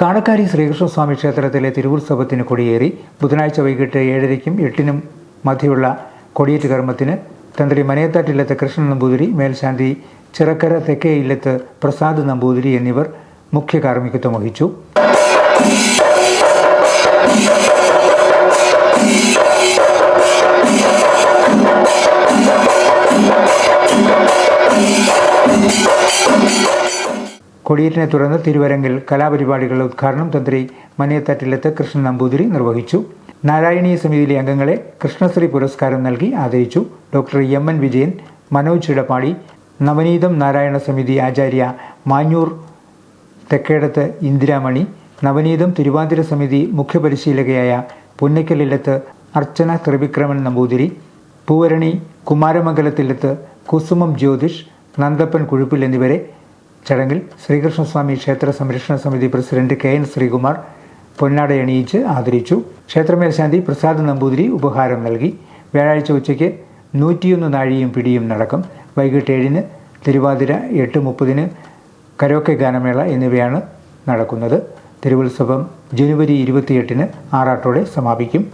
കാണക്കാരി ശ്രീകൃഷ്ണസ്വാമി ക്ഷേത്രത്തിലെ തിരുവുത്സവത്തിന് കൊടിയേറി ബുധനാഴ്ച വൈകിട്ട് ഏഴരയ്ക്കും എട്ടിനും മധ്യയുള്ള കൊടിയേറ്റ് കർമ്മത്തിന് തന്ത്രി മനയത്താറ്റില്ലത്ത് കൃഷ്ണൻ നമ്പൂതിരി മേൽശാന്തി ചിറക്കര തെക്കേ ഇല്ലത്ത് പ്രസാദ് നമ്പൂതിരി എന്നിവർ മുഖ്യ കാർമ്മികത്വം വഹിച്ചു. കൊടിയേറ്റിനെ തുടർന്ന് തിരുവരങ്ങിൽ കലാപരിപാടികളുടെ ഉദ്ഘാടനം തന്ത്രി മനയത്തട്ടിലത്ത് കൃഷ്ണൻ നമ്പൂതിരി നിർവഹിച്ചു. നാരായണീയ സമിതിയിലെ അംഗങ്ങളെ കൃഷ്ണശ്രീ പുരസ്കാരം നൽകി ആദരിച്ചു. Doctor M N Vijayan Manoj Edappadi Navaneetham Narayana Samiti Acharya Manjoor Thekkedath ഇന്ദിരാമണി നവനീതം തിരുവാതിര സമിതി മുഖ്യപരിശീലകയായ പുന്നയ്ക്കലിലത്ത് അർച്ചന ത്രിവിക്രമൻ നമ്പൂതിരി പൂവരണി കുമാരമംഗലത്തിലത്ത് കുസുമം ജ്യോതിഷ് നന്ദപ്പൻ കുഴുപ്പിൽ എന്നിവരെ ചടങ്ങിൽ ശ്രീകൃഷ്ണസ്വാമി ക്ഷേത്ര സംരക്ഷണ സമിതി പ്രസിഡന്റ് കെ എൻ ശ്രീകുമാർ പൊന്നാട എണീച്ച് ആദരിച്ചു. ക്ഷേത്രമേൽശാന്തി പ്രസാദ് നമ്പൂതിരി ഉപഹാരം നൽകി. വ്യാഴാഴ്ച ഉച്ചയ്ക്ക് നൂറ്റിയൊന്ന് നാഴിയും പിടിയും നടക്കും. വൈകിട്ട് ഏഴിന് തിരുവാതിര എട്ട് മുപ്പതിന് കരോക്കെ ഗാനമേള എന്നിവയാണ് നടക്കുന്നത്. തിരുവുത്സവം ജനുവരി ഇരുപത്തിയെട്ടിന് ആറാട്ടോടെ സമാപിക്കും.